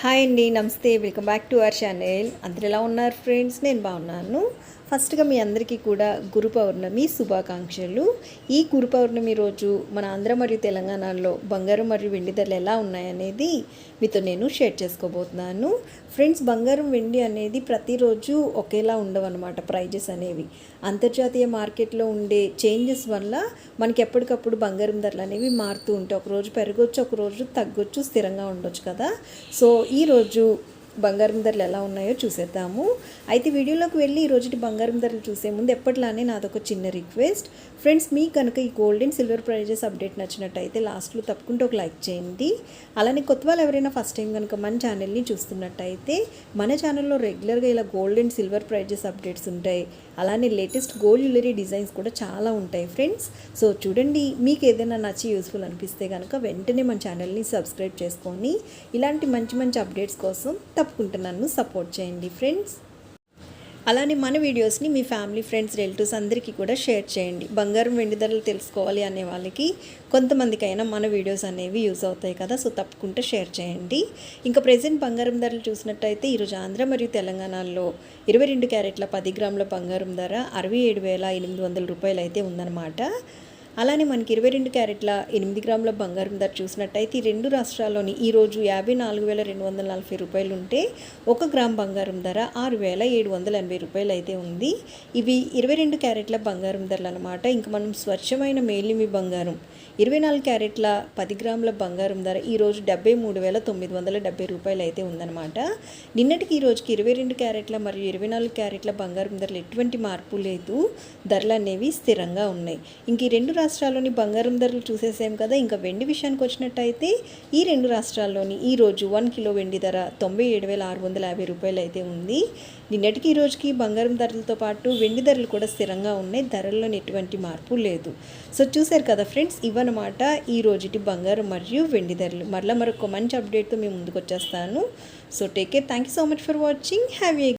Hi అండి namaste. Welcome back to our channel. అందరు ఎలా ఉన్నారు ఫ్రెండ్స్? నేను బాగున్నాను. ఫస్ట్గా మీ అందరికీ కూడా గురు పౌర్ణమి శుభాకాంక్షలు. ఈ గురు పౌర్ణమి రోజు మన ఆంధ్ర మరియు తెలంగాణలో బంగారం మరియు వెండి ధరలు ఎలా ఉన్నాయనేది మీతో నేను షేర్ చేసుకోబోతున్నాను. ఫ్రెండ్స్ బంగారం వెండి అనేది ప్రతిరోజు ఒకేలా ఉండవు అనమాట ప్రైజెస్ అనేవి. అంతర్జాతీయ మార్కెట్లో ఉండే చేంజెస్ వల్ల మనకి ఎప్పటికప్పుడు బంగారం ధరలు అనేవి మారుతూ ఉంటాయి. ఒకరోజు పెరగొచ్చు ఒక రోజు తగ్గొచ్చు స్థిరంగా ఉండొచ్చు కదా. సో ఈరోజు బంగారం ధరలు ఎలా ఉన్నాయో చూసేద్దాము. అయితే వీడియోలోకి వెళ్ళి ఈ రోజుటి బంగారం ధరలు చూసే ముందు ఎప్పట్లానే నాదొక చిన్న రిక్వెస్ట్. ఫ్రెండ్స్ మీకు కనుక ఈ gold and silver prizes update నచ్చినట్టయితే లాస్ట్లో తప్పకుండా ఒక లైక్ చేయండి. అలానే కొత్త వాళ్ళు ఎవరైనా ఫస్ట్ టైం కనుక మన ఛానల్ని చూస్తున్నట్టయితే మన ఛానల్లో రెగ్యులర్గా ఇలా gold and silver prizes updates ఉంటాయి. అలానే లేటెస్ట్ గోల్డ్ జ్యువెలరీ డిజైన్స్ కూడా చాలా ఉంటాయి ఫ్రెండ్స్. సో చూడండి మీకు ఏదైనా నచ్చి యూస్ఫుల్ అనిపిస్తే కనుక వెంటనే మన ఛానల్ని సబ్స్క్రైబ్ చేసుకొని ఇలాంటి మంచి మంచి అప్డేట్స్ కోసం తప్పకుండా నన్ను సపోర్ట్ చేయండి ఫ్రెండ్స్. అలానే మన వీడియోస్ని మీ ఫ్యామిలీ ఫ్రెండ్స్ రిలేటివ్స్ అందరికీ కూడా షేర్ చేయండి. బంగారం వెండి ధరలు తెలుసుకోవాలి అనే వాళ్ళకి కొంతమందికైనా మన వీడియోస్ అనేవి యూజ్ అవుతాయి కదా సో తప్పకుండా షేర్ చేయండి. ఇంకా ప్రజెంట్ బంగారం ధరలు చూసినట్టయితే ఈరోజు ఆంధ్ర మరియు తెలంగాణలో ఇరవై రెండు క్యారెట్ల పది గ్రాముల బంగారం ధర అరవై ఏడు వేల ఎనిమిది వందల రూపాయలు అయితే ఉందన్నమాట. అలానే మనకి ఇరవై రెండు క్యారెట్ల ఎనిమిది గ్రాముల బంగారం ధర చూసినట్టయితే ఈ రెండు రాష్ట్రాల్లోని ఈరోజు యాభై నాలుగు వేల రెండు వందల నలభై రూపాయలు ఉంటే ఒక గ్రామ్ బంగారం ధర ఆరు వేల ఏడు వందల ఎనభై రూపాయలు అయితే ఉంది. ఇవి ఇరవై రెండు క్యారెట్ల బంగారం ధరలు అనమాట ఇంకా మనం స్వచ్ఛమైన మేలిమి బంగారం ఇరవై నాలుగు క్యారెట్ల పది గ్రాముల బంగారం ధర ఈరోజు డెబ్బై మూడు వేల తొమ్మిది వందల డెబ్బై రూపాయలు అయితే ఉందన్నమాట. నిన్నటికి ఈ రోజుకి ఇరవై రెండు క్యారెట్ల మరియు ఇరవై నాలుగు క్యారెట్ల బంగారం ధరలు ఎటువంటి మార్పు లేదు. ధరలు అనేవి స్థిరంగా ఉన్నాయి. ఇంక ఈ రెండు రాష్ట్రాల్లోని బంగారం ధరలు చూసేసాం కదా ఇంకా వెండి విషయానికి వచ్చినట్టయితే ఈ రెండు రాష్ట్రాల్లోని ఈ రోజు వన్ కిలో వెండి ధర తొంభై ఏడు వేల ఆరు వందల యాభై రూపాయలు అయితే ఉంది. నిన్నటికి ఈ రోజుకి బంగారం ధరలతో పాటు వెండి ధరలు కూడా స్థిరంగా ఉన్నాయి. ధరల్లో ఎటువంటి మార్పు లేదు. సో చూశారు కదా ఫ్రెండ్స్ ఇవన్నమాట ఈ రోజుటి బంగారం మరియు వెండి ధరలు. మరలా మరొక మంచి అప్డేట్తో మేము ముందుకు వచ్చేస్తాను so take care thank you so much for watching have a